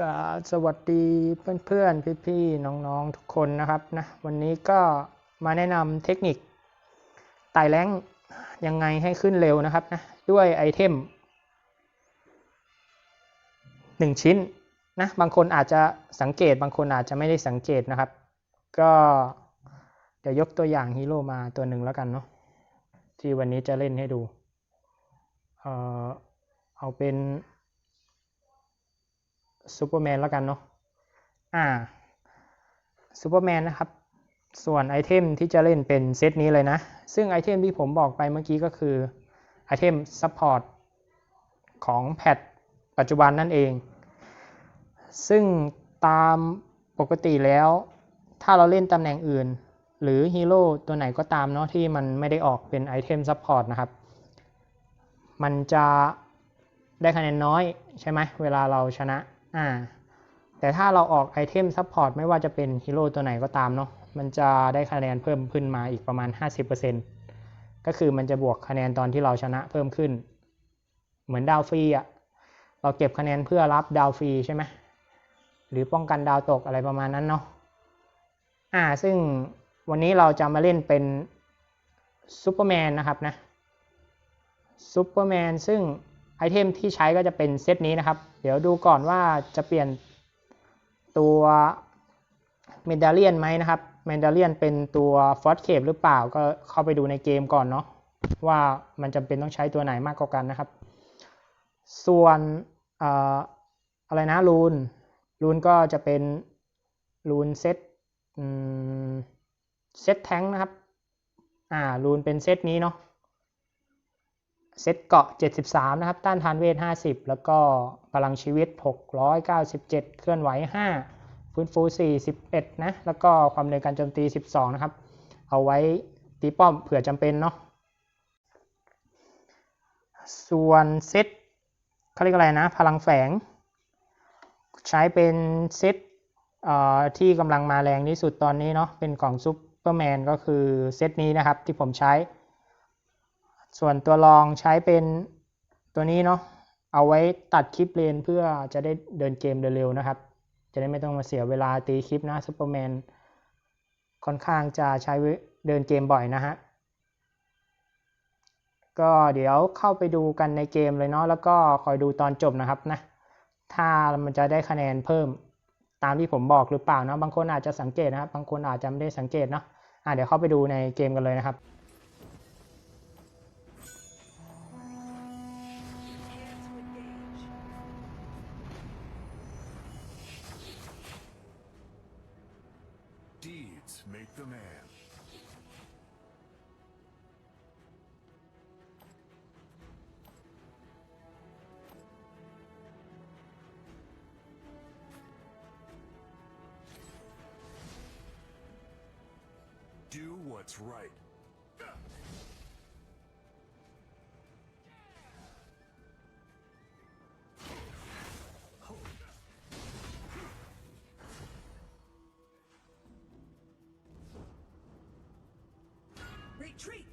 กสวัสดีเพื่อนๆ พี่ๆ น้องๆ ทุกคนนะครับนะวันนี้ก็มาแนะนำเทคนิคไต่แรงยังไงให้ขึ้นเร็วนะครับนะด้วยไอเทม 1 ชิ้นนะบางคนอาจจะสังเกตบางคนอาจจะไม่ได้สังเกตนะครับ ก็เดี๋ยวยกตัวอย่างฮีโร่มาตัวหนึ่งแล้วกันเนาะที่วันนี้จะเล่นให้ดู เอ่อเอาเป็น ซูเปอร์แมนแล้วกันเนาะอ่าซูเปอร์แมนนะครับ ส่วนไอเทมที่จะเล่นเป็นเซตนี้เลยนะ ซึ่งไอเทมที่ผมบอกไปเมื่อกี้ก็คือไอเทมซัพพอร์ตของแพทปัจจุบันนั่นเอง ซึ่งตามปกติแล้ว ถ้าเราเล่นตำแหน่งอื่น หรือฮีโร่ตัวไหนก็ตามเนาะที่มันไม่ได้ออกเป็นไอเทมซัพพอร์ตนะครับ มันจะได้คะแนนน้อยใช่ไหมเวลาเราชนะ อ่าแต่ถ้าเราออกไอเทมซัพพอร์ตไม่ว่าจะเป็นฮีโร่ตัวไหนก็ตามเนาะมันจะได้คะแนนเพิ่มขึ้นมาอีกประมาณ 50%ก็คือมันจะบวกคะแนนตอนที่เราชนะเพิ่มขึ้น เหมือนดาวฟรีอะเราเก็บคะแนนเพื่อรับดาวฟรีใช่ไหมหรือป้องกันดาวตกอะไรประมาณนั้นเนาะอ่าซึ่งวันนี้เราจะมาเล่นเป็นซูเปอร์แมนนะครับนะซูเปอร์แมนซึ่ง ไอเทมที่ใช้ก็จะเป็นเซตนี้นะครับ เดี๋ยวดูก่อนว่าจะเปลี่ยนตัวเมดาเลียนไหมนะครับเมดาเลียนเป็นตัวฟอสเคปหรือเปล่าก็เข้าไปดูในเกมก่อนเนาะว่ามันจำเป็นต้องใช้ตัวไหนมากกว่ากันนะครับ ส่วนอออะไรนะรูนรูนก็จะเป็นรูนเซตเซตแทงนะครับอ่ารูนเป็นเซตนี้เนาะ เซตเกาะ 73 นะครับ ต้านทานเวท 50 แล้วก็พลังชีวิต 697 เคลื่อนไหว 5 ฟื้นฟู 41 นะ แล้วก็ความเร็วการโจมตี 12 นะครับ เอาไว้ตีป้อมเผื่อจำเป็นเนาะ ส่วนเซตเขาเรียกอะไรนะ พลังแฝง ใช้เป็นเซตที่กำลังมาแรงที่สุดตอนนี้เนาะ เป็นของซูเปอร์แมนก็คือเซตนี้นะครับที่ผมใช้ ส่วนตัวรองใช้เป็นตัวนี้เนาะเอาไว้ตัดคลิปเลนเพื่อจะได้เดินเกมเร็วๆนะครับ จะได้ไม่ต้องมาเสียเวลาตีคลิปนะซูเปอร์แมนค่อนข้างจะใช้เดินเกมบ่อยนะฮะก็เดี๋ยวเข้าไปดูกันในเกมเลยเนาะแล้วก็คอยดูตอนจบนะครับนะถ้ามันจะได้คะแนนเพิ่มตามที่ผมบอกหรือเปล่านะบางคนอาจจะสังเกตนะครับ บางคนอาจจะไม่ได้สังเกตเนาะอะเดี๋ยวเข้าไปดูในเกมกันเลยนะครับ Do what's right. Retreat!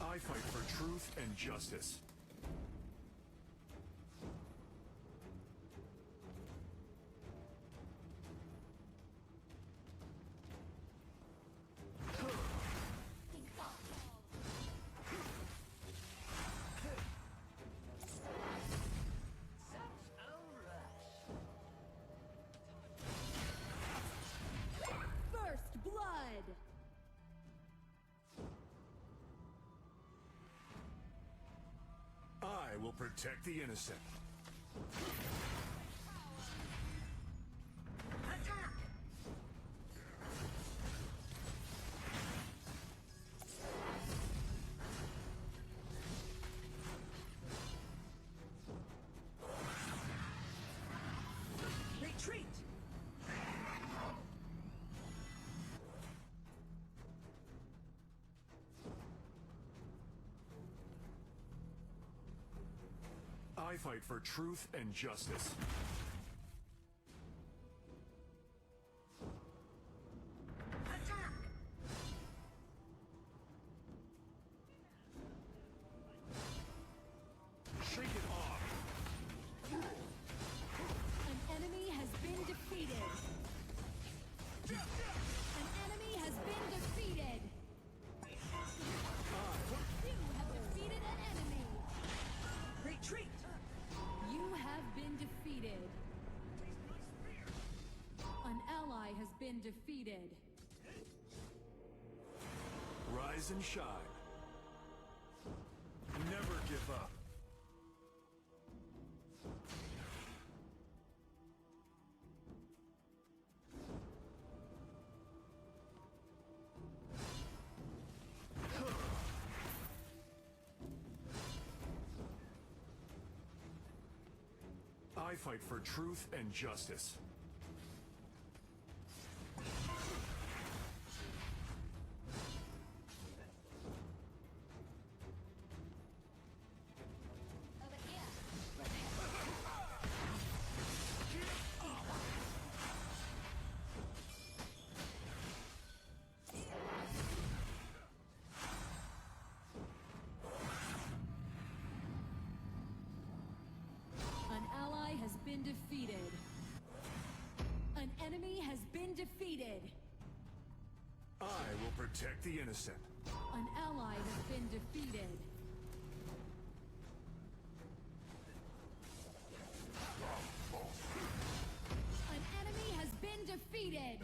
I fight for truth and justice. Will protect the innocent. I fight for truth and justice. Been defeated. Rise and shine. Never give up. I fight for truth and justice. Has been defeated. An enemy has been defeated. I will protect the innocent. An ally has been defeated. An enemy has been defeated.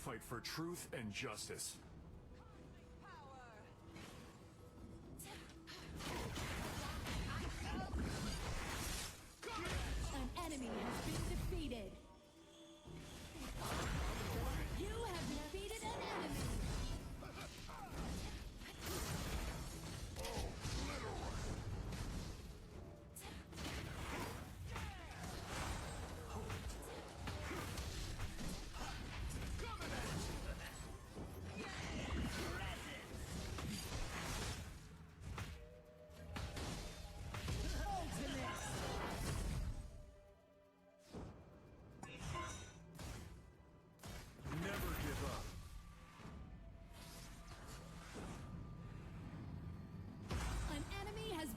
Fight for truth and justice.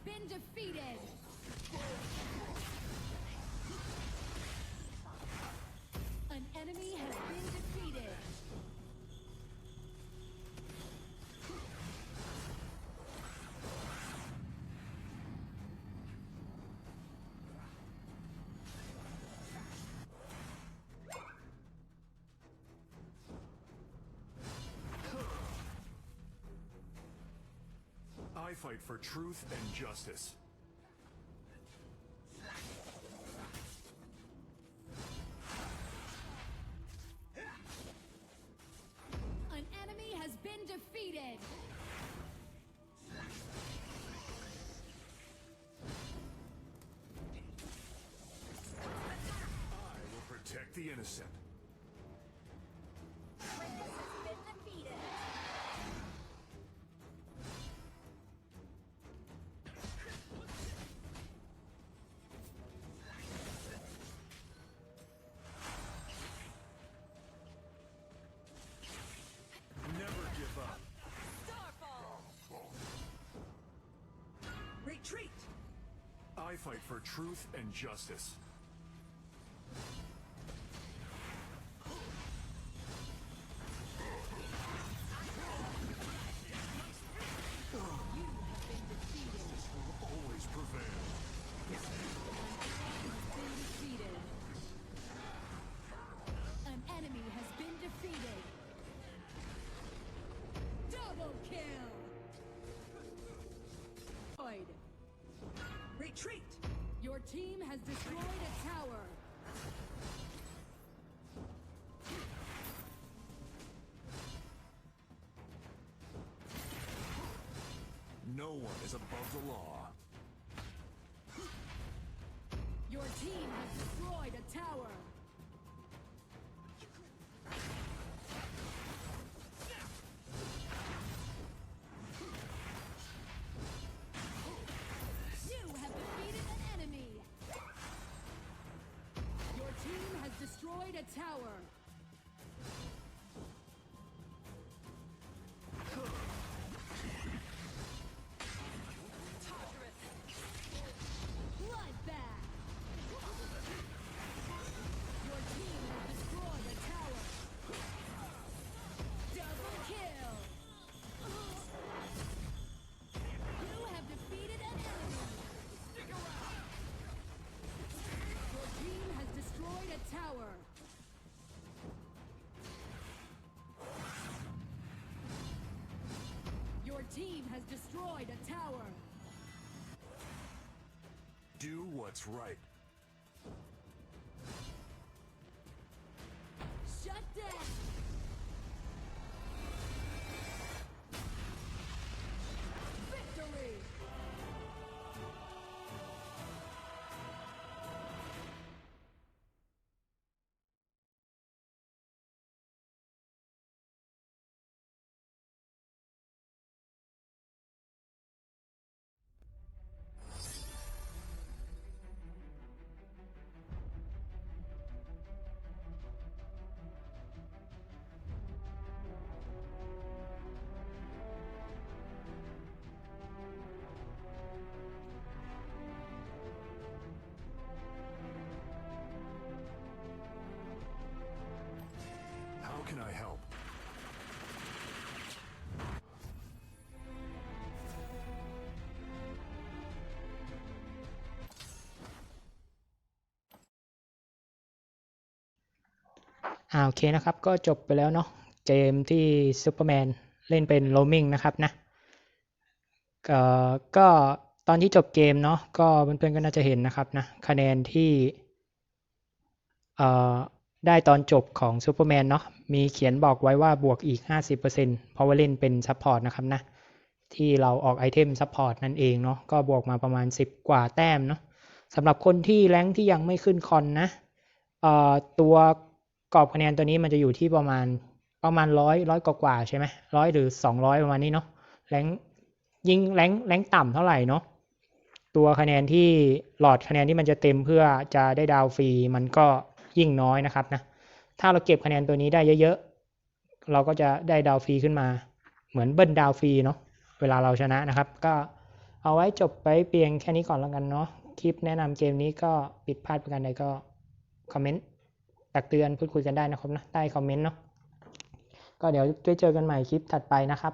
Been defeated. An enemy fight for truth and justice. An enemy has been defeated. I will protect the innocent. I fight for truth and justice. Has destroyed a tower. No one is above the law. Your team has destroyed a tower. Destroyed a tower. Do what's right. อ่าโอเคนะครับ ก็จบไปแล้วเนาะเกมที่ซูเปอร์แมนเล่นเป็นโรมิงนะครับนะก็ตอนที่จบเกมเนาะก็เพื่อนๆก็น่าจะเห็นนะครับนะคะแนนที่ได้ตอนจบของซูเปอร์แมนเนาะมีเขียนบอกไว้ว่าบวกอีก 50%เพราะว่าเล่นเป็นซัพพอร์ตนะครับนะที่เราออกไอเทมซัพพอร์ตนั่นเองเนาะก็บวกมาประมาณ 10 กว่าแต้มเนาะสำหรับคนที่แรงที่ยังไม่ขึ้นคอนนะตัว กรอบคะแนนตัวนี้มันจะอยู่ที่ประมาณประมาณร้อยร้อยกว่าใช่ไหมร้อยหรือ 200 ประมาณนี้เนาะแรงยิ่งแรงแรงต่ำเท่าไหร่เนาะตัวคะแนนที่หลอดคะแนนที่มันจะเต็มเพื่อจะได้ดาวฟรีมันก็ยิ่งน้อยนะครับนะถ้าเราเก็บคะแนนตัวนี้ได้เยอะๆ เราก็จะได้ดาวฟรีขึ้นมา เหมือนเบิ้ลดาวฟรีเนาะเวลาเราชนะนะครับ ก็เอาไว้จบไปเพียงแค่นี้ก่อนแล้วกันเนาะคลิปแนะนำเกมนี้ก็ผิดพลาดประการใดก็คอมเมนต์ ตักเตือนพูดคุยกันได้นะครับนะใต้คอมเมนต์เนาะก็เดี๋ยวไว้เจอกันใหม่คลิปถัดไปนะครับ